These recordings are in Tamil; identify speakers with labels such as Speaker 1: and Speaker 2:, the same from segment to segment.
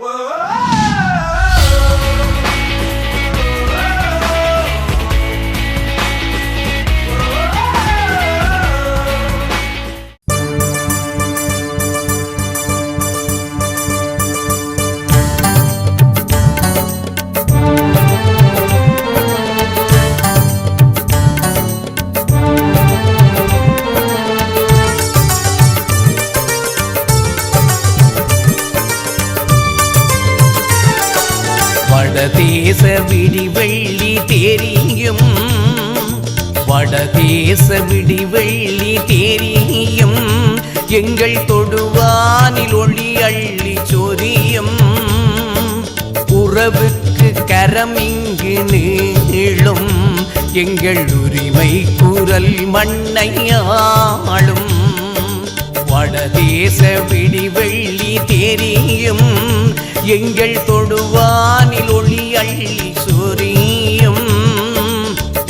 Speaker 1: Whoa. வடதேச விடிவெள்ளி தெரியும் வடதேச விடிவெள்ளி தெரியும் எங்கள் தொடுவானில் ஒளி அள்ளி சொரியும். உறவுக்கு கரம் இங்கு நீளும் எங்கள் உரிமை குரல் மண்ணையா? வடதேச விடிவெள்ளி தெரியும் எங்கள் தொடுவானில் ஒளி அள்ளி சொரியும்.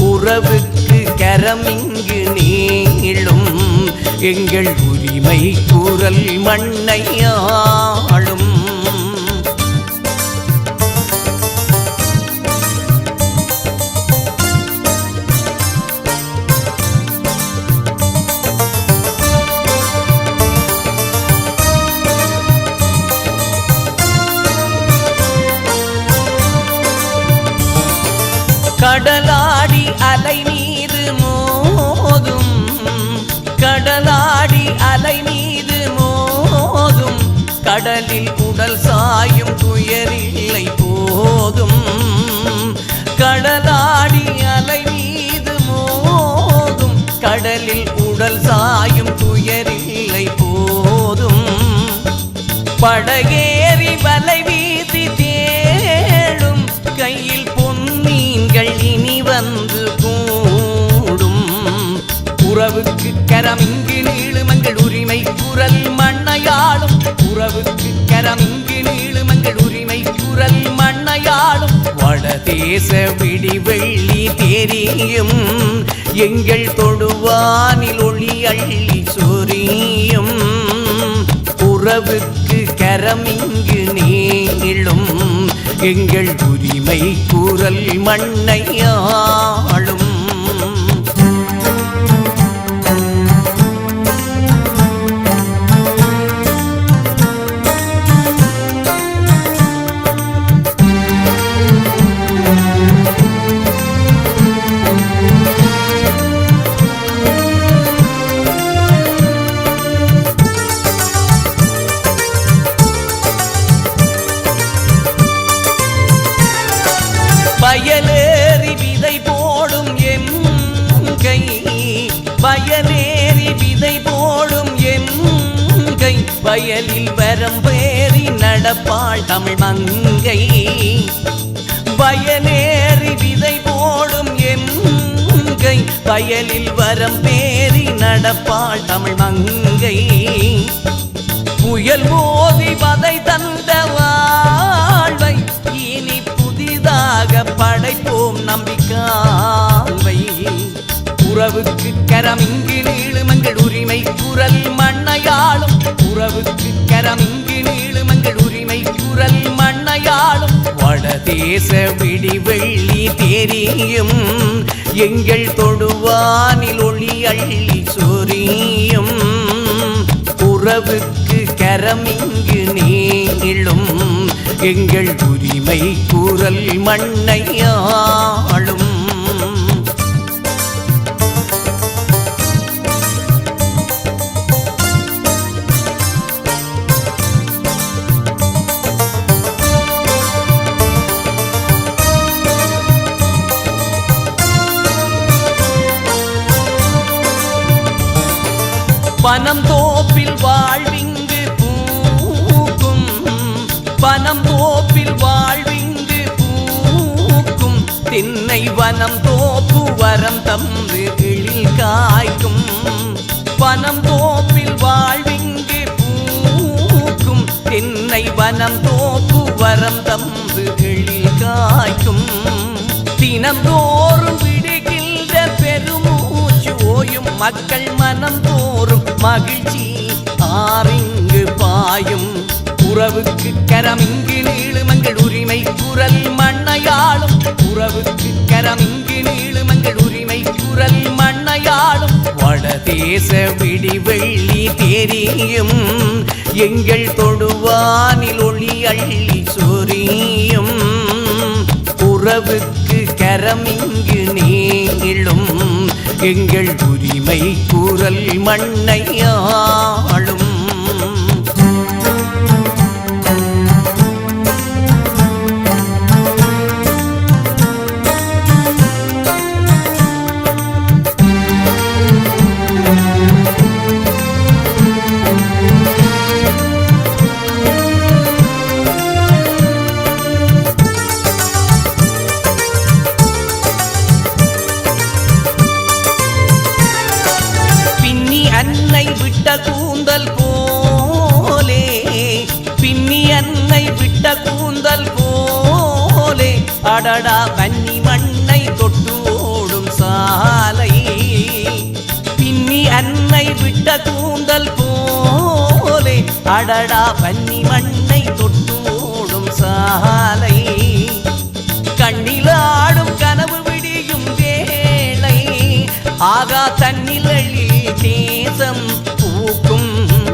Speaker 1: உறவுக்கு கரம் இங்கு நீளும் எங்கள் உரிமை குரல் மண்ணையாள் கடலாடி அலை மீது மோதும். கடலாடி அலை மீது மோதும். கடலில் உடல் சாயும் துயரில்லை போதும். கடலாடி அலை மீது மோதும். கடலில் உடல் சாயும் துயரில்லை போதும். படகேறி வலை உறவுக்கு கரம் இங்கு நீளுமங்கள் உரிமை குரல் மண்ணையாளும். உறவுக்கு கரம் இங்கு நீளுமங்கள் உரிமை குரல் மண்ணையாளும். வடதேச விடிவெள்ளி தெரியும். எங்கள் தொடுவானில் ஒளி அள்ளி சொரியும். உறவுக்கு கரம் இங்கு நீளும். எங்கள் உரிமை குரல் மண்ணையாளும். வயலில் வரம்பேறி நடப்பாள் தமிழ் மங்கை. வயலேறி விதை போடும் எங்கை வயலில் வரம்பேறி நடப்பாள் தமிழ் மங்கை. புயல் மோதி வதை தந்த வாழ்வை இனி புதிதாக படைப்போம் நம்பிக்காவை உறவுக்கு கரம் இங்கு நீளுமங்கள் உரிமை குரல் மண்ணையாளும். உறவுக்கு கரம் இங்கு நீளுமங்கள் உரிமை குரல் மண்ணையாளும். வடதேச விடிவெள்ளி தெரியும். எங்கள் தொடுவானில் ஒளி அள்ளி சொரியும். உறவுக்கு கரம் இங்கு நீளும். எங்கள் உரிமை குரல் மண்ணையாளும். பனம் தோப்பில் வாழ்விங்கு பூக்கும். பனம் தோப்பில் வாழ்விங்கு பூக்கும். திண்ணை வனம் தோப்பு வரம் தந்து எழில் காய்க்கும். பனம் தோப்பில் வாழ்விங்கு பூக்கும். திண்ணை வனம் தோப்பு வரம் தந்து எழில் காய்க்கும். தினந்தோறும் விடுகின்ற பெருமூச்சு ஓயும் மக்கள் மனம் தோறும். மகிழ்ச்சி. ஆறிங்கு பாயும் உறவுக்கு கரமிங்கு நீளுமங்கள் உரிமை குரல் மண்ணையாளும். உறவுக்கு கரமிங்கு நீளுமங்கள் உரிமை குரல் மண்ணையாளும். வடதேச விடிவெள்ளி தெரியும் எங்கள் தொடுவானில் ஒளி அள்ளி சொரியும். உறவுக்கு கரமிங்கு நீளும். எங்கள் உரிமை கூறல் மண்ணையாளும் பின்னி தன்னை விட்ட கூந்தல் போலே. பின்னி அன்னை விட்ட கூந்தல் போலே. அடடா கன்னி மண்ணை தொட்டு ஓடும் சாலை. பின்னி அன்னை விட்ட கூந்தல் போலே. அடடா பன்னி மண்ணை தொட்டு ஓடும் சாலை. கண்ணில் ஆடும் கனவு விடியும் வேளை. ஆகா தன்னில் தேசம்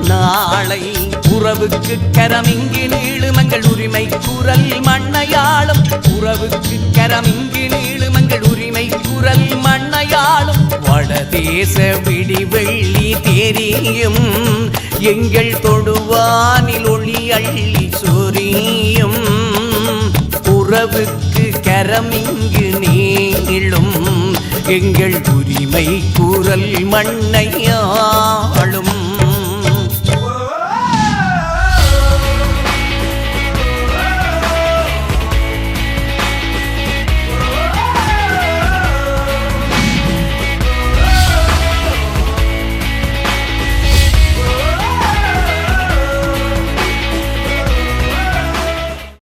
Speaker 1: நாளை உறவுக்கு கரமிங்கு நீளுமங்கள் உரிமை குரல் மண்ணையாளும். உறவுக்கு கரமிங்கு நீளுமங்கள் உரிமை குரல் மண்ணையாளும். வடதேச விடிவெள்ளி தெரியும் எங்கள் தொடுவானில் ஒளி அள்ளி சொரியும். உறவுக்கு கரமிங்கு நீளும் எங்கள் உரிமை குரல் மண்ணையாளும்.